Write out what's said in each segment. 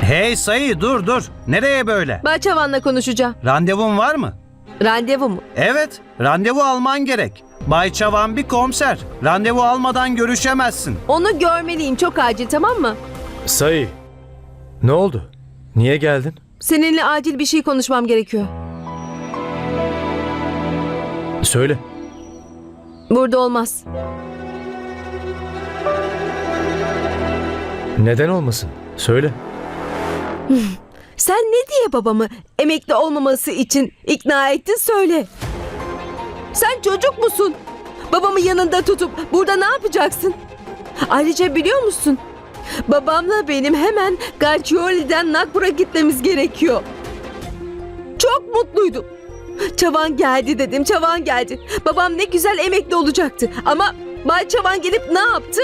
Hey sayı dur dur. Nereye böyle? Bahçavan'la konuşacağım. Randevun var mı? Randevu mu? Evet, randevu alman gerek. Bay Çavan bir komiser. Randevu almadan görüşemezsin. Onu görmeliyim çok acil tamam mı? Sayı. Ne oldu? Niye geldin? Seninle acil bir şey konuşmam gerekiyor. Söyle. Burada olmaz. Neden olmasın? Söyle. Sen ne diye babamı emekli olmaması için ikna ettin söyle. Sen çocuk musun? Babamı yanında tutup burada ne yapacaksın? Ayrıca biliyor musun? Babamla benim hemen Garcioli'den Nagpur'a gitmemiz gerekiyor. Çok mutluydum. Çavan geldi dedim, Çavan geldi. Babam ne güzel emekli olacaktı. Ama Bay Çavan gelip ne yaptı?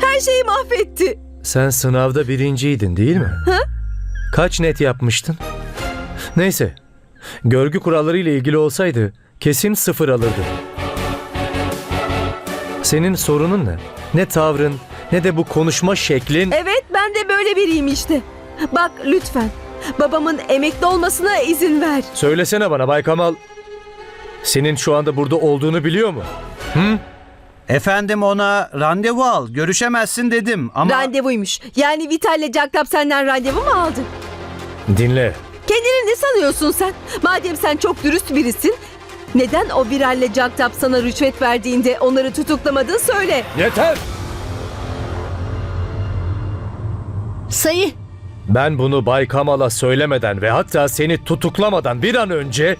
Her şeyi mahvetti. Sen sınavda birinciydin değil mi? Ha? Kaç net yapmıştın? Neyse. Görgü kuralları ile ilgili olsaydı kesin sıfır alırdı. Senin sorunun ne? Ne tavrın ne de bu konuşma şeklin. Evet ben de böyle biriyim işte. Bak lütfen babamın emekli olmasına izin ver. Söylesene bana Bay Kamal. Senin şu anda burada olduğunu biliyor mu? Hı? Efendim ona randevu al, görüşemezsin dedim ama... Randevuymuş. Yani Vital'le Caktap senden randevu mu aldı? Dinle. Kendini ne sanıyorsun sen? Madem sen çok dürüst birisin, neden o Viral'le Caktap sana rüşvet verdiğinde onları tutuklamadın söyle. Yeter! Sayı. Ben bunu Bay Kamal'a söylemeden ve hatta seni tutuklamadan bir an önce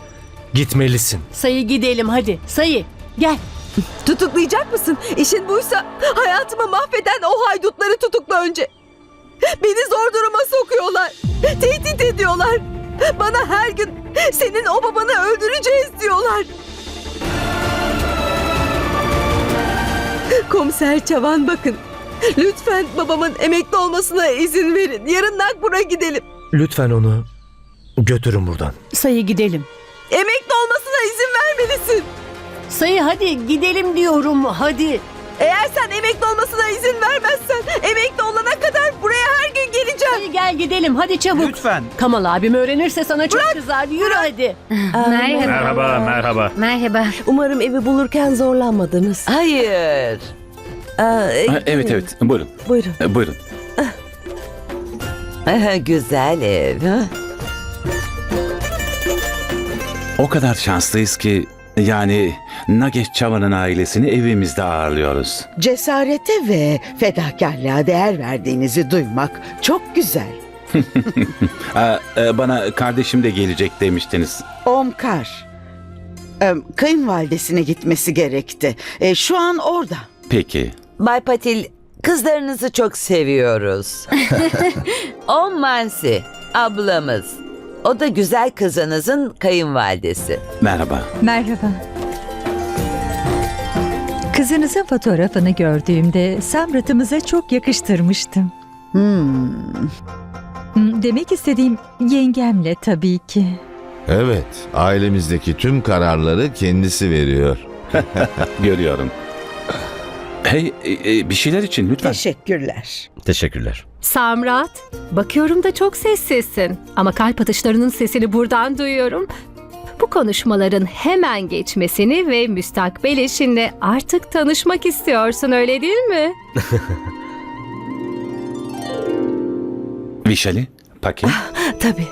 gitmelisin. Sayı gidelim hadi. Sayı. Gel. Tutuklayacak mısın? İşin buysa hayatımı mahveden o haydutları tutukla önce. Beni zor duruma sokuyorlar. Tehdit ediyorlar. Bana her gün senin o babanı öldüreceğiz diyorlar. Komiser Çavan bakın. Lütfen babamın emekli olmasına izin verin. Yarın Nagpur'a gidelim. Lütfen onu götürün buradan. Sayı gidelim. Emekli olmasına izin vermelisin. Sayı hadi gidelim diyorum hadi. Eğer sen emekli olmasına izin vermezsen emekli olana kadar buraya her gün geleceğim. Sayı gel gidelim hadi çabuk. Lütfen. Kamal abim öğrenirse sana çok kızar. Yürü hadi. Merhaba, merhaba. Merhaba. Umarım evi bulurken zorlanmadınız. Hayır. Aa, Ha, Evet, evet. Buyurun. Buyurun. E, Buyurun. Güzel ev. ha? O kadar şanslıyız ki yani Nagesh Çavan'ın ailesini evimizde ağırlıyoruz. Cesarete ve fedakarlığa değer verdiğinizi duymak çok güzel. E, bana kardeşim de gelecek demiştiniz. Omkar. Ee, kayınvalidesine gitmesi gerekti. Ee, şu an orada. Peki. Bay Patil, kızlarınızı çok seviyoruz. o Mansi, ablamız. O da güzel kızınızın kayınvalidesi. Merhaba. Merhaba. Kızınızın fotoğrafını gördüğümde Samrat'ımıza çok yakıştırmıştım. Hmm. Hmm, Demek istediğim yengemle tabii ki. Evet, ailemizdeki tüm kararları kendisi veriyor. Görüyorum. Hey, e, e, bir şeyler için lütfen. Teşekkürler. Teşekkürler. Samrat, bakıyorum da çok sessizsin. Ama kalp atışlarının sesini buradan duyuyorum. Bu konuşmaların hemen geçmesini ve müstakbel eşinle artık tanışmak istiyorsun öyle değil mi? Vişali, Paki, Tabii.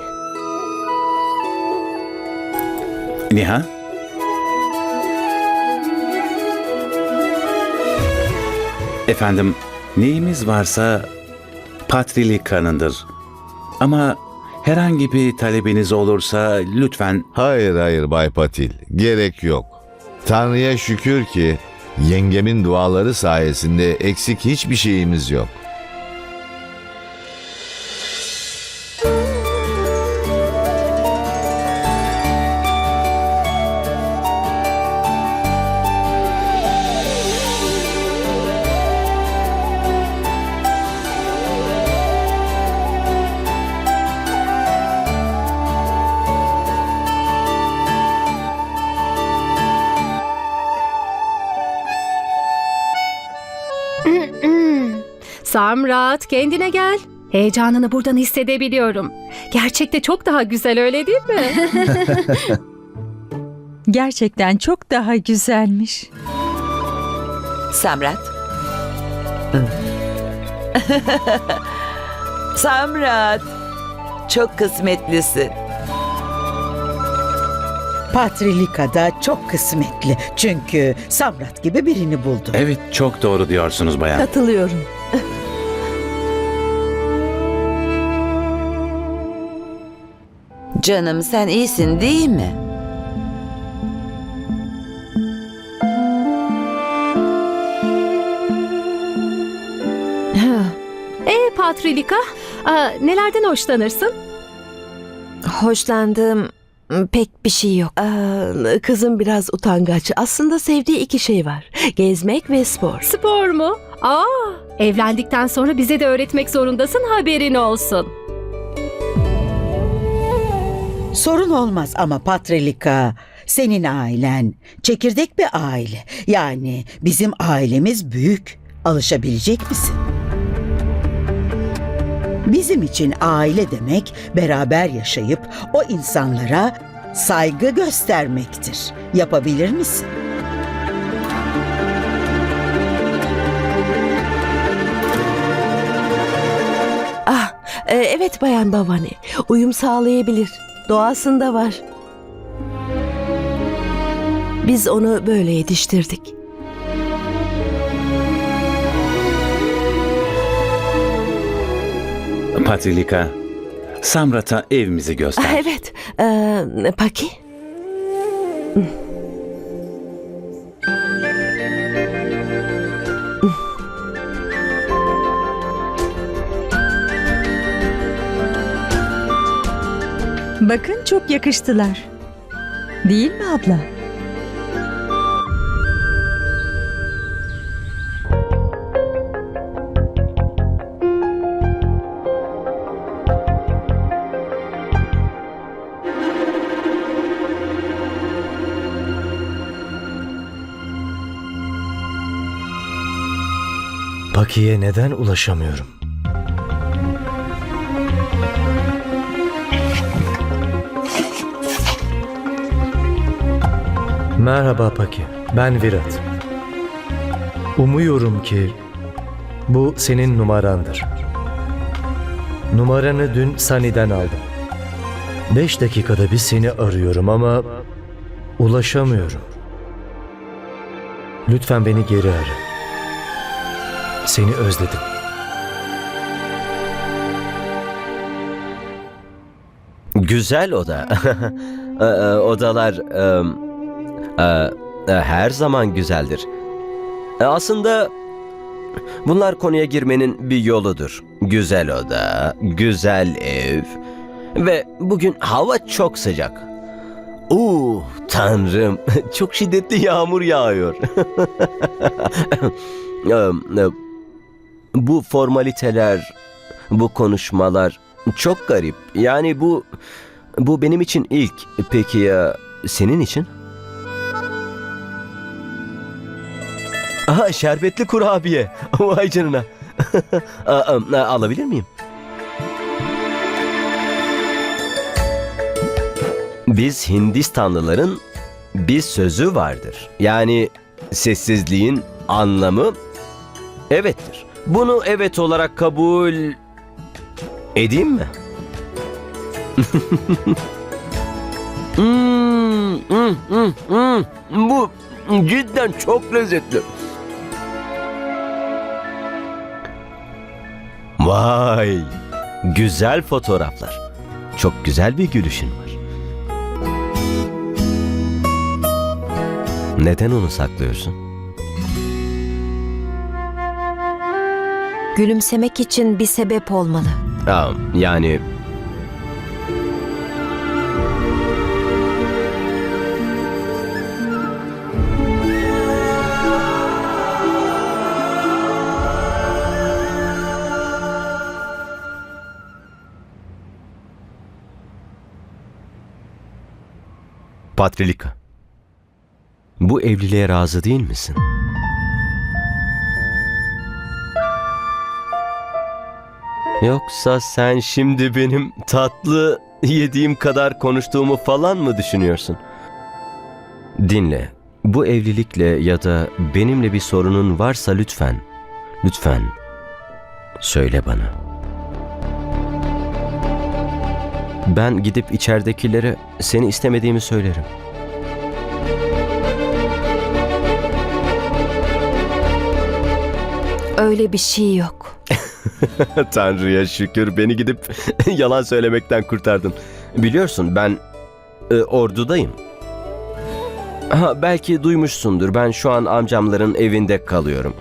Niha. Efendim, neyimiz varsa Patrili kanındır. Ama herhangi bir talebiniz olursa lütfen Hayır hayır Bay Patil, gerek yok. Tanrı'ya şükür ki yengemin duaları sayesinde eksik hiçbir şeyimiz yok. Samrat, kendine gel. Heyecanını buradan hissedebiliyorum. Gerçekte çok daha güzel öyle değil mi? Gerçekten çok daha güzelmiş. Samrat. Samrat. Çok kısmetlisin. Patrilika da çok kısmetli. Çünkü Samrat gibi birini buldu. Evet çok doğru diyorsunuz bayan. Katılıyorum. Canım sen iyisin değil mi? e Patrilika, aa, nelerden hoşlanırsın? Hoşlandığım pek bir şey yok. kızım biraz utangaç. Aslında sevdiği iki şey var. Gezmek ve spor. Spor mu? Aa, evlendikten sonra bize de öğretmek zorundasın haberin olsun. Sorun olmaz ama Patrilika senin ailen çekirdek bir aile. Yani bizim ailemiz büyük. Alışabilecek misin? Bizim için aile demek beraber yaşayıp o insanlara saygı göstermektir. Yapabilir misin? Ah, e, evet Bayan Bavani. Uyum sağlayabilir. Doğasında var. Biz onu böyle yetiştirdik. Patrilika, Samrat'a evimizi göster. Evet. Ee, Paki? Bakın çok yakıştılar. Değil mi abla? Paki'ye neden ulaşamıyorum? Merhaba Paki, ben Virat. Umuyorum ki bu senin numarandır. Numaranı dün Sani'den aldım. Beş dakikada bir seni arıyorum ama ulaşamıyorum. Lütfen beni geri ara. Seni özledim. Güzel oda. Ee, e, Odalar e, e, e, her zaman güzeldir. E, Aslında bunlar konuya girmenin bir yoludur. Güzel oda, güzel ev ve bugün hava çok sıcak. Uh, tanrım, çok şiddetli yağmur yağıyor. E, e, bu formaliteler, bu konuşmalar çok garip. Yani bu bu benim için ilk. Peki ya senin için? Aha şerbetli kurabiye. Vay canına. Alabilir miyim? Biz Hindistanlıların bir sözü vardır. Yani sessizliğin anlamı evettir. Bunu evet olarak kabul edeyim mi? Hmm, hmm, hmm, hmm. Bu cidden çok lezzetli. Vay! Güzel fotoğraflar. Çok güzel bir gülüşün var. Neden onu saklıyorsun? Gülümsemek için bir sebep olmalı. Aa, yani Patrilika. Bu evliliğe razı değil misin? Yoksa sen şimdi benim tatlı yediğim kadar konuştuğumu falan mı düşünüyorsun? Dinle. Bu evlilikle ya da benimle bir sorunun varsa lütfen, lütfen söyle bana. Ben gidip içeridekilere seni istemediğimi söylerim. Öyle bir şey yok. Tanrı'ya şükür beni gidip yalan söylemekten kurtardın. Biliyorsun ben e, ordudayım. Ha, belki duymuşsundur ben şu an amcamların evinde kalıyorum.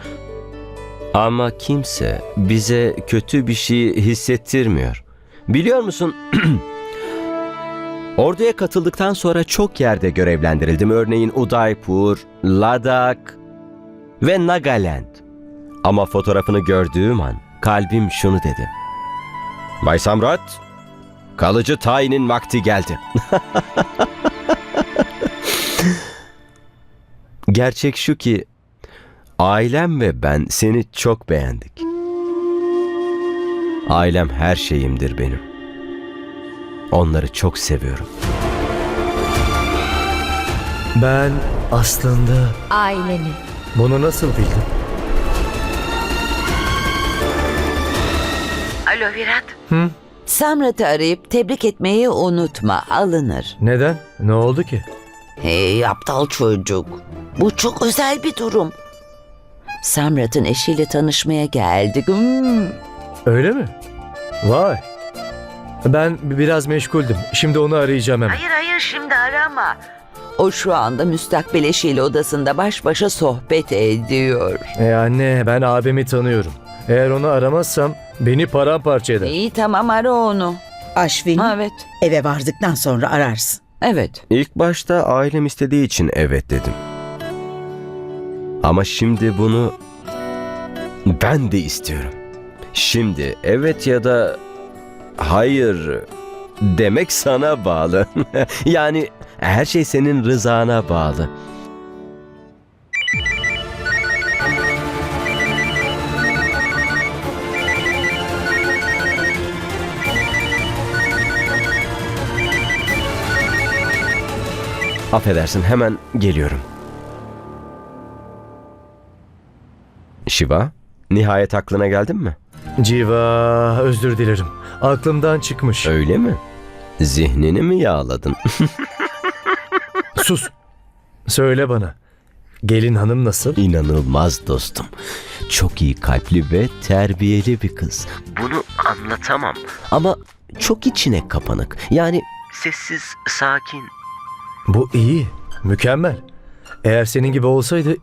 Ama kimse bize kötü bir şey hissettirmiyor. Biliyor musun? Orduya katıldıktan sonra çok yerde görevlendirildim. Örneğin Udaipur, Ladakh ve Nagaland. Ama fotoğrafını gördüğüm an kalbim şunu dedi. Bay Samrat, kalıcı tayinin vakti geldi. Gerçek şu ki ailem ve ben seni çok beğendik. Ailem her şeyimdir benim. Onları çok seviyorum. Ben aslında Aileni. bunu nasıl bildim? Alo Virat. Hı? Samrat'ı arayıp tebrik etmeyi unutma. Alınır. Neden? Ne oldu ki? Hey aptal çocuk. Bu çok özel bir durum. Samrat'ın eşiyle tanışmaya geldik. Hmm. Öyle mi? Vay. Ben biraz meşguldüm. Şimdi onu arayacağım hemen. Hayır hayır şimdi arama. O şu anda müstakbel eşiyle odasında baş başa sohbet ediyor. E anne ben abimi tanıyorum. Eğer onu aramazsam beni paramparça eder. İyi tamam ara onu. Aşvin Ha, evet. eve vardıktan sonra ararsın. Evet. İlk başta ailem istediği için evet dedim. Ama şimdi bunu ben de istiyorum. Şimdi evet ya da hayır demek sana bağlı. yani her şey senin rızana bağlı. Affedersin hemen geliyorum. Shiva, nihayet aklına geldin mi? Civa özür dilerim. Aklımdan çıkmış. Öyle mi? Zihnini mi yağladın? Sus. Söyle bana. Gelin hanım nasıl? İnanılmaz dostum. Çok iyi kalpli ve terbiyeli bir kız. Bunu anlatamam. Ama çok içine kapanık. Yani sessiz, sakin. Bu iyi. Mükemmel. Eğer senin gibi olsaydı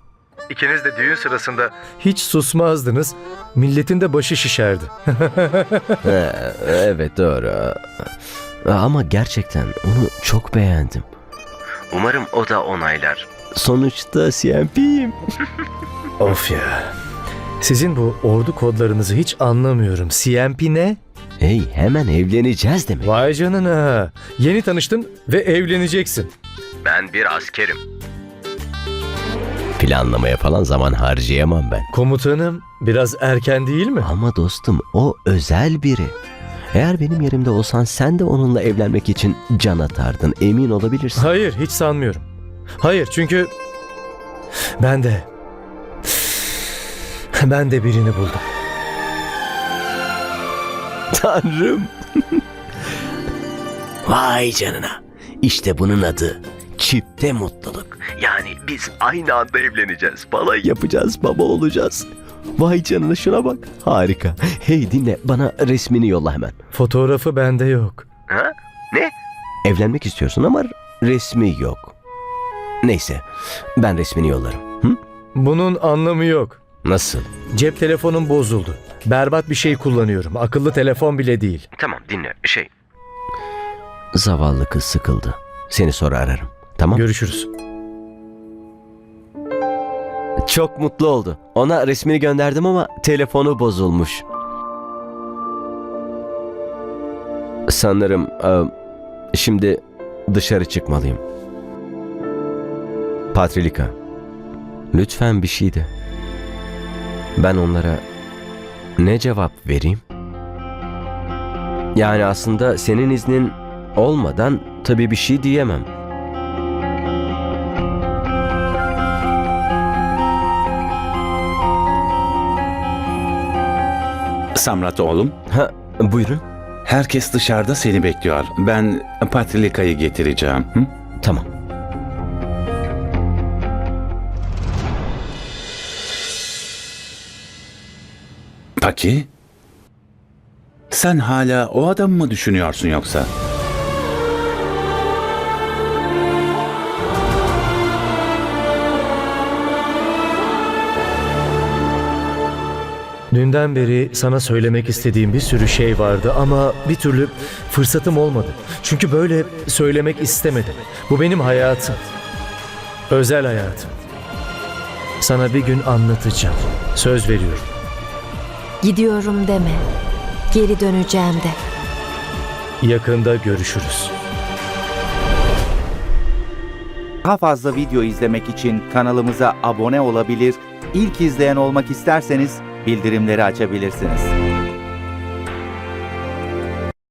ikiniz de düğün sırasında hiç susmazdınız. Milletin de başı şişerdi. He, evet doğru. Ama gerçekten onu çok beğendim. Umarım o da onaylar. Sonuçta CMP'yim. of ya. Sizin bu ordu kodlarınızı hiç anlamıyorum. CMP ne? Hey hemen evleneceğiz demek. Vay canına. Yeni tanıştın ve evleneceksin. Ben bir askerim. Planlamaya falan zaman harcayamam ben. Komutanım biraz erken değil mi? Ama dostum o özel biri. Eğer benim yerimde olsan sen de onunla evlenmek için can atardın. Emin olabilirsin. Hayır hiç sanmıyorum. Hayır çünkü ben de ben de birini buldum. Tanrım. Vay canına. İşte bunun adı çifte mutluluk. Yani biz aynı anda evleneceğiz. Balayı yapacağız, baba olacağız. Vay canına şuna bak. Harika. Hey dinle bana resmini yolla hemen. Fotoğrafı bende yok. Ha? Ne? Evlenmek istiyorsun ama resmi yok. Neyse ben resmini yollarım. Hı? Bunun anlamı yok. Nasıl? Cep telefonum bozuldu. Berbat bir şey kullanıyorum. Akıllı telefon bile değil. Tamam dinle şey. Zavallı kız sıkıldı. Seni sonra ararım. Tamam. Görüşürüz. Çok mutlu oldu. Ona resmini gönderdim ama telefonu bozulmuş. Sanırım e, şimdi dışarı çıkmalıyım. Patrilika, lütfen bir şey de. Ben onlara ne cevap vereyim? Yani aslında senin iznin olmadan tabii bir şey diyemem. Samrat oğlum, Ha, buyurun. herkes dışarıda seni bekliyor. Ben Patrilika'yı getireceğim. Hı? Tamam. Paki? Sen hala o adamı mı düşünüyorsun yoksa? Dünden beri sana söylemek istediğim bir sürü şey vardı ama bir türlü fırsatım olmadı. Çünkü böyle söylemek istemedim. Bu benim hayatım. Özel hayatım. Sana bir gün anlatacağım. Söz veriyorum. Gidiyorum deme. Geri döneceğim de. Yakında görüşürüz. Daha fazla video izlemek için kanalımıza abone olabilir, ilk izleyen olmak isterseniz bildirimleri açabilirsiniz.